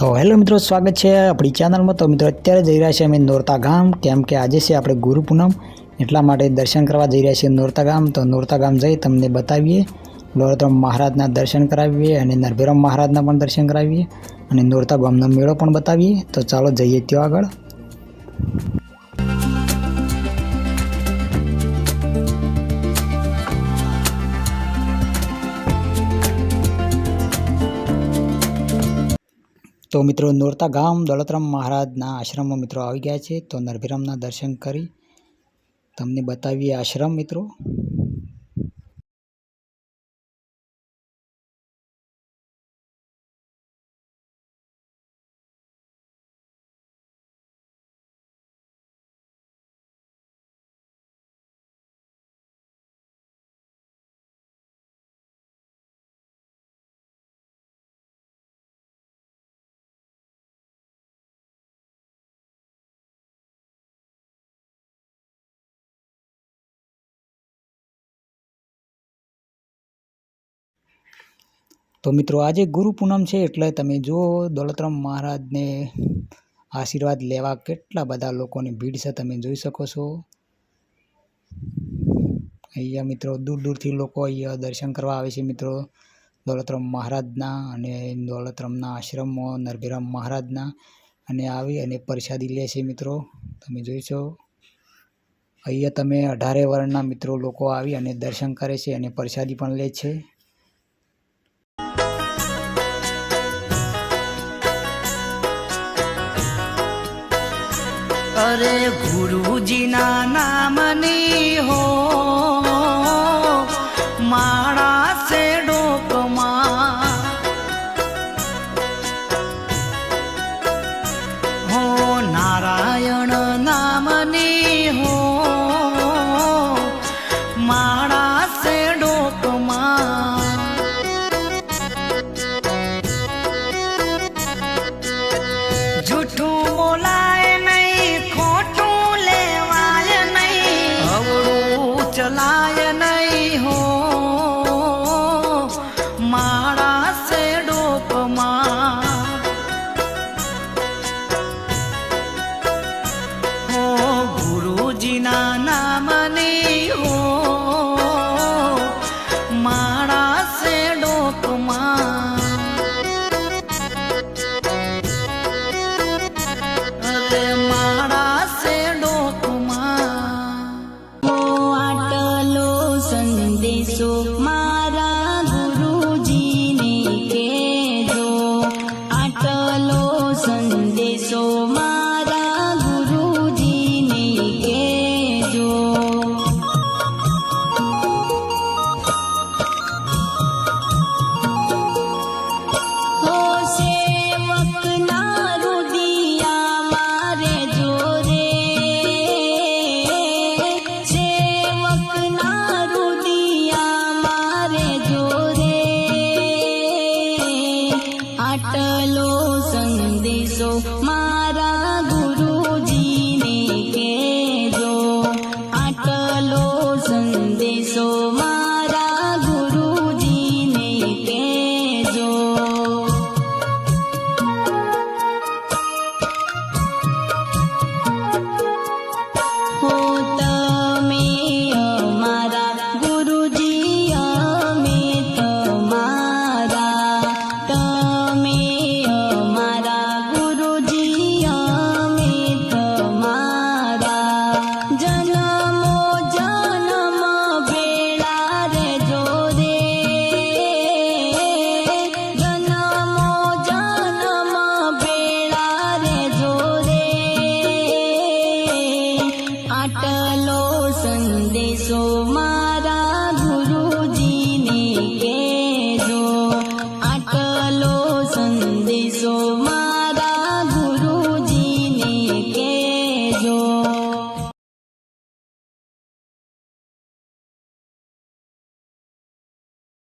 તો હેલો મિત્રો, સ્વાગત છે આપણી ચેનલમાં તો મિત્રો, અત્યારે જઈ રહ્યા છીએ અમે નોરતા ગામ. કેમ કે આજે છે આપણે ગુરુ પૂનમ. એટલા માટે દર્શન કરવા જઈ રહ્યા છીએ નોરતા ગામ. તો નોરતા ગામ જઈ તમને બતાવીએ. લોરતરામ મહારાજના દર્શન કરાવીએ અને નરભીરામ મહારાજના પણ દર્શન કરાવીએ. અને નોરતા ગામનો મેળો પણ બતાવીએ. તો ચાલો જઈએ ત્યાં આગળ. તો મિત્રો નોરતા ગામ દોલતરામ મહારાજના આશ્રમમાં મિત્રો આવી ગયા છે. તો નરભીરામના દર્શન કરી તમને બતાવીએ આશ્રમ મિત્રો. તો મિત્રો, આજે ગુરુ પૂનમ છે એટલે તમે જુઓ દોલતરામ મહારાજને આશીર્વાદ લેવા કેટલા બધા લોકોની ભીડ છે તમે જોઈ શકો છો. અહીંયા મિત્રો, દૂર દૂરથી લોકો અહીંયા દર્શન કરવા આવે છે મિત્રો. દોલતરામ મહારાજના અને દોલતરામના આશ્રમમાં નરભીરામ મહારાજના અને આવી અને પ્રસાદી લે છે મિત્રો. તમે જોઈ છો? અહીંયા તમે અઢારે વર્ણના મિત્રો લોકો આવી અને દર્શન કરે છે અને પ્રસાદી પણ લે છે. અરે ગુરુજીના નામની હો માળા My.